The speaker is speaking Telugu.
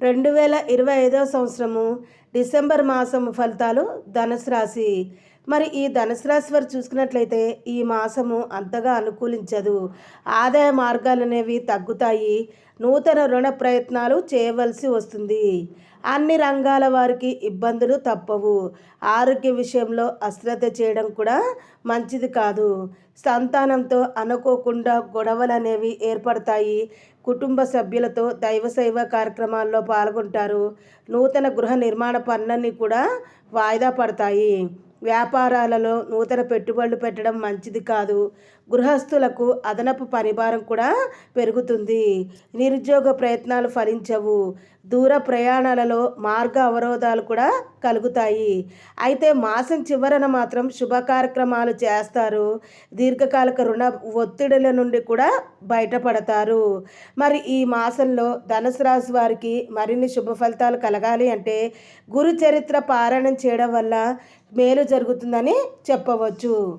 రెండు వేల ఇరవై ఐదవ సంవత్సరము డిసెంబర్ మాసము ఫలితాలు ధనుసు రాశి. మరి ఈ ధనుసు రాశి వారు చూసుకున్నట్లయితే ఈ మాసము అంతగా అనుకూలించదు. ఆదాయ మార్గాలు అనేవి తగ్గుతాయి. నూతన రుణ ప్రయత్నాలు చేయవలసి వస్తుంది. అన్ని రంగాల వారికి ఇబ్బందులు తప్పవు. ఆరోగ్య విషయంలో అశ్రద్ధ చేయడం కూడా మంచిది కాదు. సంతానంతో అనుకోకుండా గొడవలు అనేవి ఏర్పడతాయి. కుటుంబ సభ్యులతో దైవశైవ కార్యక్రమాల్లో పాల్గొంటారు. నూతన గృహ నిర్మాణ పనులన్నీ కూడా వాయిదా పడతాయి. వ్యాపారాలలో నూతన పెట్టుబడులు పెట్టడం మంచిది కాదు. గృహస్థులకు అదనపు పనిభారం కూడా పెరుగుతుంది. నిరుద్యోగ ప్రయత్నాలు ఫలించవు. దూర ప్రయాణాలలో మార్గ అవరోధాలు కూడా కలుగుతాయి. అయితే మాసం చివరన మాత్రం శుభ కార్యక్రమాలు చేస్తారు. దీర్ఘకాలిక రుణ ఒత్తిడుల నుండి కూడా బయటపడతారు. మరి ఈ మాసంలో ధనుసు రాశి వారికి మరిన్ని శుభ ఫలితాలు కలగాలి అంటే గురు చరిత్ర పారాయణం చేయడం వల్ల మేలు జరుగుతుందని చెప్పవచ్చు.